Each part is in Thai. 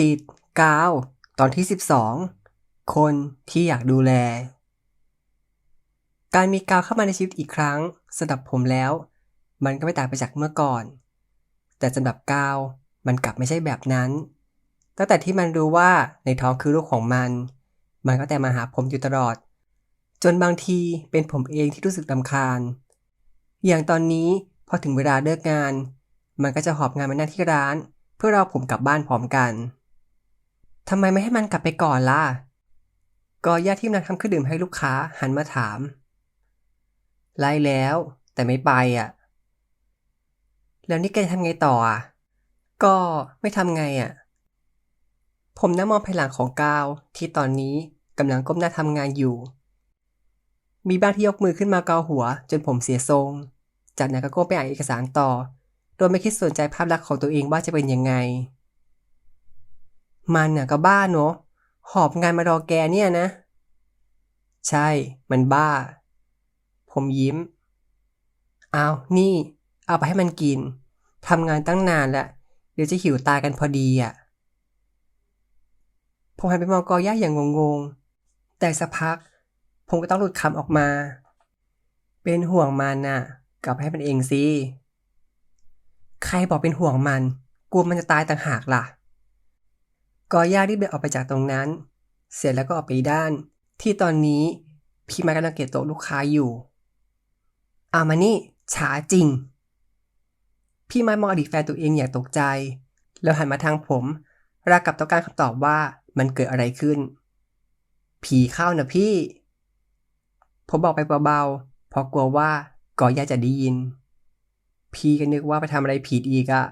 ติดกาว ตอนที่ 12 คนที่อยากดูแล การมีกาวเข้ามาในชีวิตอีกครั้งสำหรับผมแล้ว มันก็ไม่ต่างไปจากเมื่อก่อน แต่สำหรับกาวมันกลับไม่ใช่แบบนั้น ตั้งแต่ที่มันรู้ว่าในท้องคือลูกของมัน มันก็แต่มาหาผมอยู่ตลอด จนบางทีเป็นผมเองที่รู้สึกลำคาญ อย่างตอนนี้พอถึงเวลาเลิกงาน มันก็จะหอบงานมานั่งที่ร้าน เพื่อรอผมกลับบ้านพร้อมกัน ทำไมไม่ให้มันกลับไปก่อนล่ะก็ญาที่นัดทำเครื่องดื่มให้ลูกค้าหันมาถาม ไล่แล้วแต่ไม่ไปอะ แล้วนี่แกจะทำไงต่ออะ ก็ไม่ทำไงอะ ผมนั่งมองภายหลังของกาวที่ตอนนี้กำลังก้มหน้าทำงานอยู่ มีบ้างที่ยกมือขึ้นมาเกาหัว จนผมเสียทรง จากนั้นก็ก้มไปอ่านเอกสารต่อ โดยไม่คิดสนใจภาพลักษณ์ของตัวเองว่าจะเป็นยังไง มันน่ะก็บ้าเนอะหอบงานมารอแกเนี่ยนะ ใช่มันบ้า ผมยิ้มอ้าวนี่ เอาไปให้มันกินทำงานตั้งนานแล้วเดี๋ยวจะหิวตายกันพอดีอะผมหันไปมองกอย่าอย่างงงๆ แต่สักพัก ผมก็ต้องหลุดคำออกมา เป็นห่วงมันน่ะ กลับให้มันเองสิ ใครบอกเป็นห่วงมัน กลัวมันจะตายต่างหากล่ะ กอย่ารีบเดินออกไปจากตรงนั้น เสร็จแล้วก็ออกไปด้าน ที่ตอนนี้พี่ม้กำลังเก็บโต๊ะลูกค้าอยู่อามานี่ช้าจริง พี่ม้มองอดีตแฟนตัวเองอย่างตกใจ แล้วหันมาทางผม รากับต้องการคำตอบว่ามันเกิดอะไรขึ้น ผีเข้านะพี่ ผมบอกไปเบาๆเพราะกลัวว่าก่อย่าจะได้ยิน พี่ก็นึกว่าไปทำอะไรผิดอีกอะ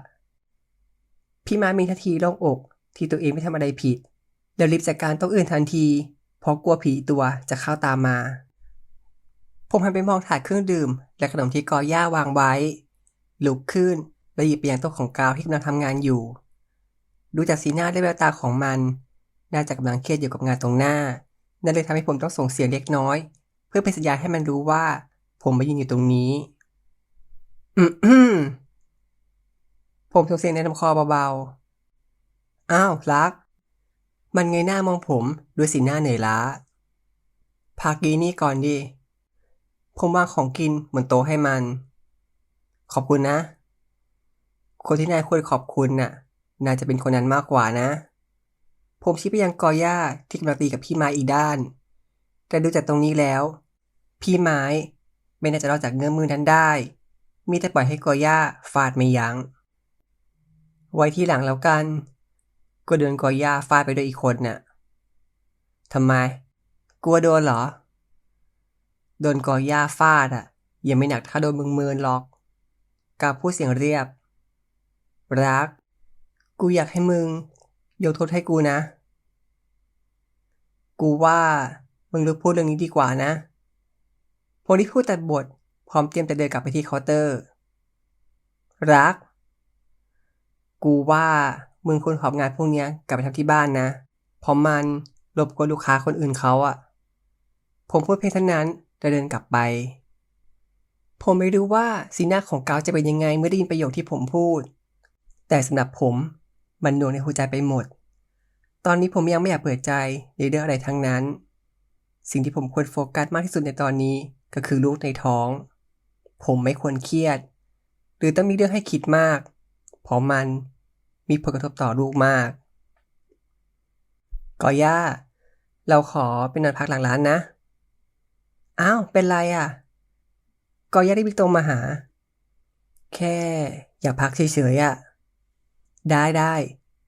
พี่มามีทันทีโล่งอก ที่ตัวเองไม่ทำอะไรผิดแล้วรีบจัดการโต๊ะอื่นทันที เพราะกลัวผีตัวจะเข้าตามมา ผมหันไปมองถาดเครื่องดื่ม และขนมที่กอย่าวางไว้ ลุกขึ้นและหยิบไปยังโต๊ะของกาวที่กำลังทำงานอยู่ ดูจากสีหน้าและแววตาของมัน น่าจะกำลังเครียดอยู่กับงานตรงหน้า นั่นเลยทำให้ผมต้องส่งเสียงเล็กน้อย เพื่อเป็นสัญญาณให้มันรู้ว่า ผมมายืนอยู่ตรงนี้ อืมผมส่งเสียงในลำคอเบาๆ อ้าวรัก มันเงยหน้ามองผมด้วยสีหน้าเหนื่อยล้าพักกีนี่ก่อนดิ ผมวางของกินบนโต๊ะให้มัน ขอบคุณนะ คนที่นายควรขอบคุณน่ะ น่าจะเป็นคนนั้นมากกว่านะ ผมชี้ไปยังกอย่าที่กำลังตีกับพี่ไม้อีกด้าน แต่ดูจากตรงนี้แล้ว พี่ไม้ไม่น่าจะรอดจากเงื้อมือนั้นได้ มีแต่ปล่อยให้กอย่าฟาดไม่ยัง้ง ไว้ที่หลังแล้วกัน ก็เดินกอย่าฟาดไปด้วยอีกคนน่ะทำไม กลัวโดนเหรอ โดนกอย่าฟาดอะ ยังไม่หนักถ้าโดนมึงเมินหรอกกาพูดเสียงเรียบ รัก กูอยากให้มึง ยกโทษให้กูนะ กูว่ามึงเลิกพูดเรื่องนี้ดีกว่านะพลที่พูดแต่บท พร้อมเตรียมจะเดินกลับไปที่เคาน์เตอร์ รัก กูว่า มึงควรหอบงานพวกเนี้ยกลับไปทำที่บ้านนะ เพราะมันรบกวนลูกค้าคนอื่นเขาอะผมพูดเพียงเท่านั้นแล้วเดินกลับไป ผมไม่รู้ว่าสีหน้าของเกาจะเป็นยังไงเมื่อได้ยินประโยคที่ผมพูด แต่สำหรับผมมันหน่วงในหัวใจไปหมด ตอนนี้ผมยังไม่อยากเปิดใจในเรื่องอะไรทั้งนั้น สิ่งที่ผมควรโฟกัสมากที่สุดในตอนนี้ก็คือลูกในท้อง ผมไม่ควรเครียด หรือต้องมีเรื่องให้คิดมาก เพราะมัน มีผลกระทบต่อลูกมากกอย่า เราขอเป็นนอนพักหลังร้านนะ อ้าว เป็นไรอะกอย่าได้บิ๊กตรงมาหา แค่อยากพักเฉยๆอะ ได้ได้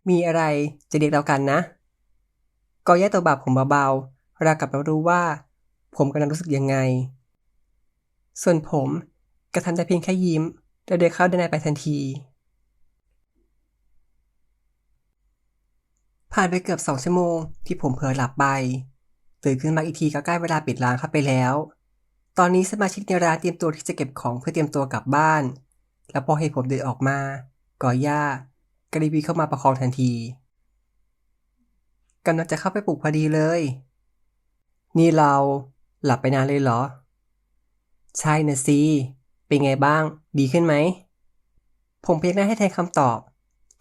มีอะไรจะเรียกเรากันนะกอย่าตัวบาบผมเบาๆราวกับเรารู้ว่า ผมกำลังรู้สึกยังไง ส่วนผมก็ทำได้เพียงแค่ยิ้ม แล้วเดินเข้าด้านในไปทันที ผ่านไปเกือบสองชั่วโมงที่ผมเผลอหลับไป ตื่นขึ้นมาอีกทีก็ใกล้เวลาปิดร้านเข้าไปแล้ว ตอนนี้สมาชิกในร้านเตรียมตัวที่จะเก็บของเพื่อเตรียมตัวกลับบ้าน แล้วพอเห็นผมเดินออกมาก่อย่ากรีบีเข้ามาประคองทันทีกำลังจะเข้าไปปลุกพอดีเลย นี่เราหลับไปนานเลยเหรอ ใช่นะสิเป็นไงบ้าง ดีขึ้นไหม ผมเพียงหน้าให้แทนคำตอบ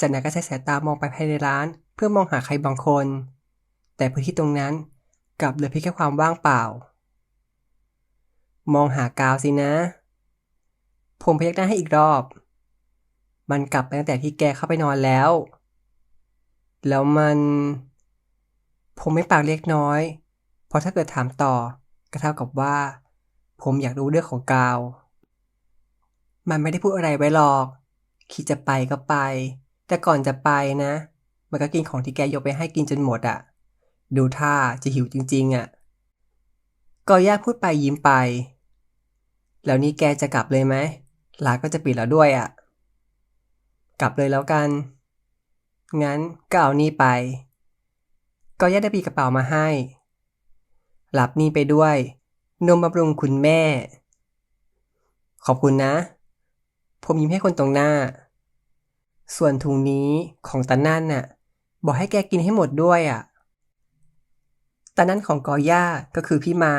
จากนั้นก็ใช้สายตามองไปภายในร้าน เพื่อมองหาใครบางคน แต่พื้นที่ตรงนั้นกลับเหลือเพียงแค่ความว่างเปล่า มองหากาวสินะ ผมพยักหน้าให้อีกรอบ มันกลับไปตั้งแต่ที่แกเข้าไปนอนแล้ว แล้วมัน ผมไม่ปากเล็กน้อย เพราะถ้าเกิดถามต่อก็เท่ากับว่า ผมอยากรู้เรื่องของกาว มันไม่ได้พูดอะไรไว้หรอก คิดจะไปก็ไป แต่ก่อนจะไปนะ มันก็กินของที่แกยกไปให้กินจนหมดอะ่ะ ดูท่าจะหิวจริง ๆอะ่ะกอย่าพูดไปยิ้มไป แล้วนี่แกจะกลับเลยไหมร้าก็จะปิดแล้วด้วยอะ่ะ กลับเลยแล้วกัน งั้นก็เอานี่ไปกอย่าได้ปีกระเป๋ามาให้รับนี่ไปด้วย นมบำรุงคุณแม่ ขอบคุณนะ ผมยิ้มให้คนตรงหน้า ส่วนถุงนี้ของตานั่นน่ะ บอกให้แกกินให้หมดด้วยอะตานั่นของกอย่าก็คือพี่ไม้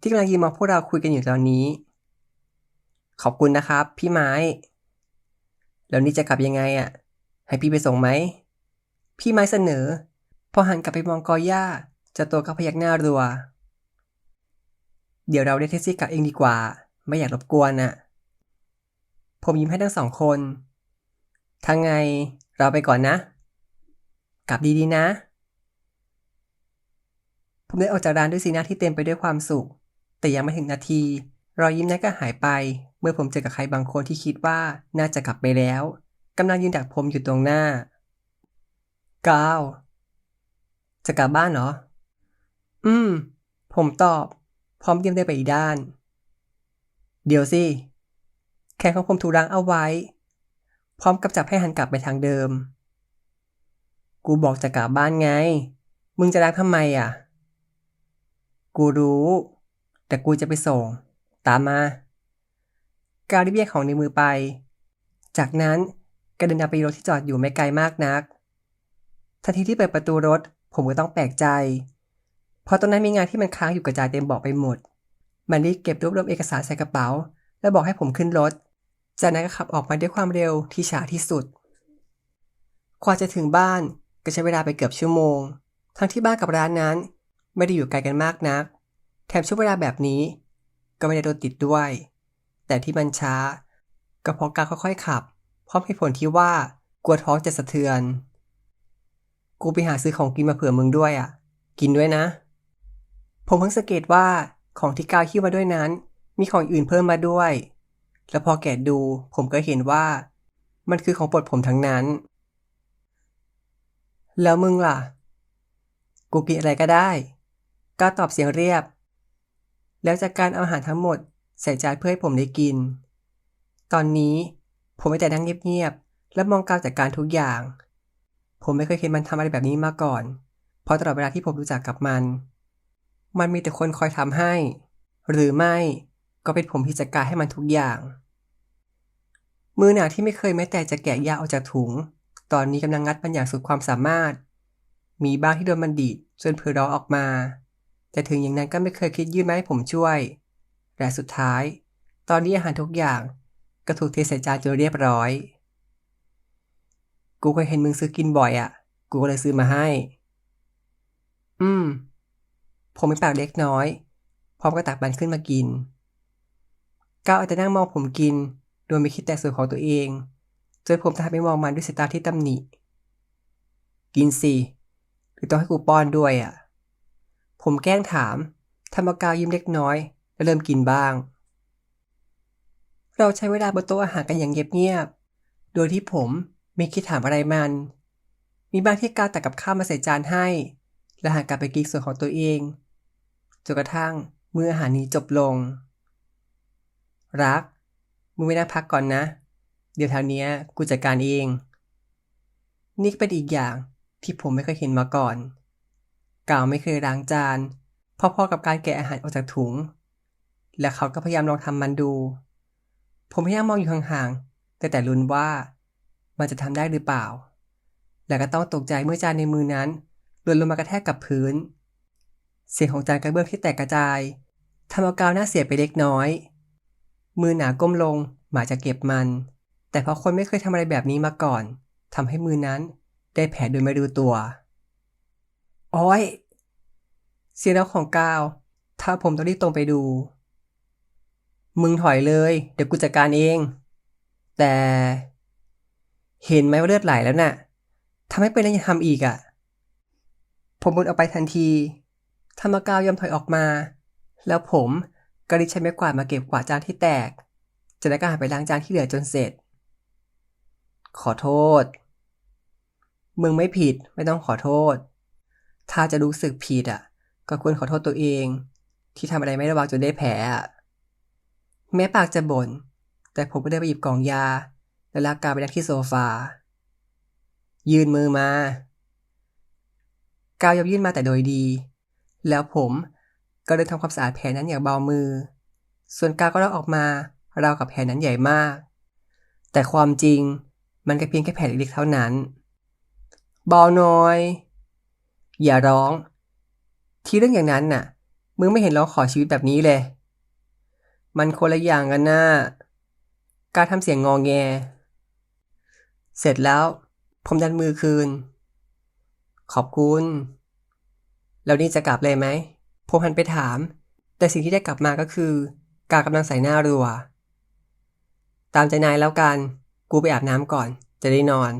ที่กำลังยืนมองพวกเราคุยกันอยู่ตอนนี้ ขอบคุณนะครับ พี่ไม้ แล้วนี่จะกลับยังไงอะ ให้พี่ไปส่งไหม พี่ไม้เสนอ พอหันกลับไปมองกอย่าจะตัวก็พยักหน้ารัว เดี๋ยวเราเรียกแท็กซี่กลับเองดีกว่า ไม่อยากรบกวนน่ะ ผมยิ้มให้ทั้งสองคนทางไงเราไปก่อนนะ ลับดีๆนะ ผมได้ออกจากร้านด้วยสีหน้าที่เต็มไปด้วยความสุข แต่ยังไม่ถึงนาที รอยยิ้มนั้นก็หายไป เมื่อผมเจอกับใครบางคนที่คิดว่าน่าจะกลับไปแล้วกำลังยืนดักผมอยู่ตรงหน้าก้าวจะกลับบ้านเหรอ อืม ผมตอบ พร้อมเตรียมเดินไปอีกด้าน เดี๋ยวสิ แขนของผมถูกรั้งเอาไว้ พร้อมกับจับให้หันกลับไปทางเดิม กูบอกจะกลับบ้านไง มึงจะรักทำไมอะ กูรู้ แต่กูจะไปส่ง ตามมา กาวรีบแยกของในมือไป จากนั้นก็เดินทาไปรถที่จอดอยู่ไม่ไกลมากนัก ทันทีที่เปิดประตูรถ ผมก็ต้องแปลกใจ เพราะตอนนั้นมีงานที่มันค้างอยู่กระจายเต็มเบาะไปหมด มันรีบเก็บรวบรวมเอกสารใส่กระเป๋า แล้วบอกให้ผมขึ้นรถ จากนั้นก็ขับออกมาด้วยความเร็วที่ช้าที่สุดกว่าจะถึงบ้าน ก็ใช้เวลาไปเกือบชั่วโมง ทั้งที่บ้านกับร้านนั้น ไม่ได้อยู่ไกลกันมากนัก แถมช่วงเวลาแบบนี้ ก็ไม่ได้โดนติดด้วย แต่ที่มันช้า ก็เพราะการค่อยๆขับเพราะเหตุผลที่ว่ากลัวท้องจะสะเทือน กูไปหาซื้อของกินมาเผื่อมึงด้วยอะ กินด้วยนะ ผมเพิ่งสังเกตว่าของที่กาวหิ้มาด้วยนั้น มีของอื่นเพิ่มมาด้วย แล้วพอแกะดูผมก็เห็นว่า มันคือของปรดผมทั้งนั้น แล้วมึงล่ะ กูกินอะไรก็ได้ก้าตอบเสียงเรียบ แล้วจากการเอาอาหารทั้งหมดใส่จานเพื่อให้ผมได้กิน ตอนนี้ผมไม่แต่นั่งเงียบๆ และมองกาวจัดการทุกอย่าง ผมไม่เคยเห็นมันทำอะไรแบบนี้มาก่อน เพราะตลอดเวลาที่ผมรู้จักกับมัน มันมีแต่คนคอยทำให้ หรือไม่ก็เป็นผมที่จัดการให้มันทุกอย่าง มือหนาที่ไม่เคยแม้แต่จะแกะยาออกจากถุง ตอนนี้กำลังงัดมันอย่างสุดความสามารถ มีบ้างที่โดนมันดีดจนเผลอร้องออกมา แต่ถึงอย่างนั้นก็ไม่เคยคิดยื่นมาให้ผมช่วย และสุดท้าย ตอนนี้อาหารทุกอย่างก็ถูกเทใส่จานจนเรียบร้อย กูเคยเห็นมึงซื้อกินบ่อยอะ่ะ กูก็เลยซื้อมาให้ อืม ผมไม่ปากเล็กน้อย พร้อมก็ตักมันขึ้นมากินก้าวอาแต่นั่งมองผมกิน โดยไม่คิดแต่ส่วนของตัวเอง จนผมทำไปมองมันด้วยสายตาที่ตำหนิ กินสิหรือต้องให้กูป้อนด้วยอะ ผมแกล้งถามทำเอากาวยิ้มเล็กน้อย แล้วเริ่มกินบ้าง เราใช้เวลาบนโต๊ะอาหารกันอย่างเงียบๆ โดยที่ผมไม่คิดถามอะไรมัน มีบางที่กาวตักกับข้าวมาใส่จานให้ และหันกลับไปกินส่วนของตัวเอง จนกระทั่งมื้ออาหารนี้จบลง รัก มึงไม่นั่งพักก่อนนะ เดี๋ยวทางเนี้ยกูจัดการเอง นี่เป็นอีกอย่างที่ผมไม่เคยเห็นมาก่อน กาวไม่เคยล้างจาน พอๆกับการแกะอาหารออกจากถุง และเขาก็พยายามลองทำมันดู ผมพยายามมองอยู่ห่างๆ แต่แต่ลุ้นว่ามันจะทำได้หรือเปล่า และก็ต้องตกใจเมื่อจานในมือนั้นหล่นลงมากระแทกกับพื้น เสียงของจานกระเบื้องที่แตกกระจายทำเอากาวหน้าเสียไปเล็กน้อย มือหนาก้มลงหมายจะเก็บมัน แต่เพราะคนไม่เคยทำอะไรแบบนี้มาก่อนทำให้มือนั้นได้แผลโดยไม่รู้ตัวอ้ยเสียงร้องของก้าว ถ้าผมต้องรีบตรงไปดู มึงถอยเลย เดี๋ยวกูจัดการเอง แต่ เห็นไหมว่าเลือดไหลแล้วน่ะทำให้เป็นแล้วยังทำอีกอะ่ะ ผมบุนออกไปทันทีธรรมก้าวยอมถอยออกมา แล้วผมก็รีบใช้ไม้กวาดมาเก็บกวาดจานที่แตกจะได้ก็หันไปล้างจานที่เหลือจนเสร็จ ขอโทษ มึงไม่ผิดไม่ต้องขอโทษ ถ้าจะรู้สึกผิดอะ ก็ควรขอโทษตัวเอง ที่ทำอะไรไม่ระวังจนได้แผลอะ แม้ปากจะบน่น แต่ผมก็ได้ไปหยิบกล่องยา และลากกาไปนั่งที่โซฟา ยื่นมือมา กาวยอมยื่นมาแต่โดยดี แล้วผมก็เดินทำความสะอาดแผลนั้นอย่างเบามือ ส่วนกาก็ลอกออกมาราวกับแผลนั้นใหญ่มาก แต่ความจริง มันก็เพียงแค่แผลเล็กๆเท่านั้นเบาน่อย อย่าร้อง ที่เรื่องอย่างนั้นน่ะ มึงไม่เห็นร้องขอชีวิตแบบนี้เลย มันคนละอย่างกันนะการทำเสียงงองแง เสร็จแล้ว ผมดันมือคืน ขอบคุณ แล้วนี่จะกลับเลยไหม ผมหันไปถาม แต่สิ่งที่ได้กลับมาก็คือ กากำลังใส่หน้ารัว ตามใจนายแล้วกัน กูไปอาบน้ำก่อน จะได้นอน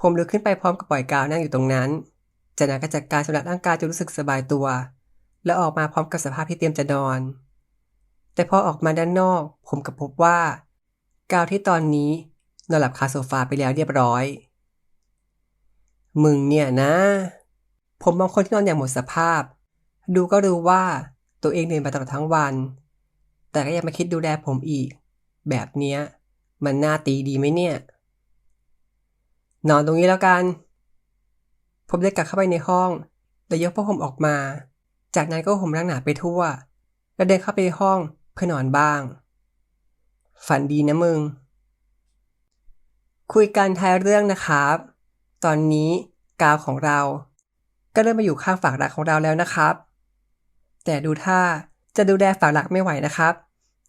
ผมลุกขึ้นไปพร้อมกับปล่อยกาวนั่งอยู่ตรงนั้นจากนั้นก็จัดการสำหรับร่างกายจนรู้สึกสบายตัว แล้วออกมาพร้อมกับสภาพที่เตรียมจะนอน แต่พอออกมาด้านนอก ผมกับพบว่า กาวที่ตอนนี้นอนหลับคาโซฟาไปแล้วเรียบร้อย มึงเนี่ยนะ ผมมองคนที่นอนอย่างหมดสภาพ ดูก็รู้ว่าตัวเองเหนื่อยมาตลอดทั้งวัน แต่ก็ยังมาคิดดูแลผมอีก แบบเนี้ย มันน่าตีดีไหมเนี่ย นอนตรงนี้แล้วกัน ผมได้กลับเข้าไปในห้อง แล้วยกผ้าห่มออกมา จากนั้นก็ห่มร่างหนาไปทั่ว แล้วเดินเข้าไปในห้องเพื่อนอนบ้าง ฝันดีนะมึง คุยกันท้ายเรื่องนะครับ ตอนนี้กาวของเรา ก็เริ่มมาอยู่ข้างฝากหลักของเราแล้วนะครับ แต่ดูท่าจะดูแลฝากหลักไม่ไหวนะครับ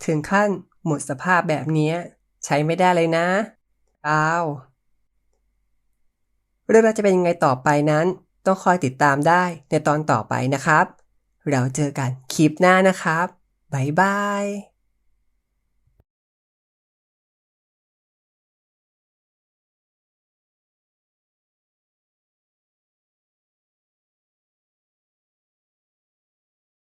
ถึงขั้นหมดสภาพแบบนี้ ใช้ไม่ได้เลยนะอ้าวเรื่องราวจะเป็นยังไงต่อไปนั้น ต้องคอยติดตามได้ในตอนต่อไปนะครับ เราเจอกันคลิปหน้านะครับบ๊ายบาย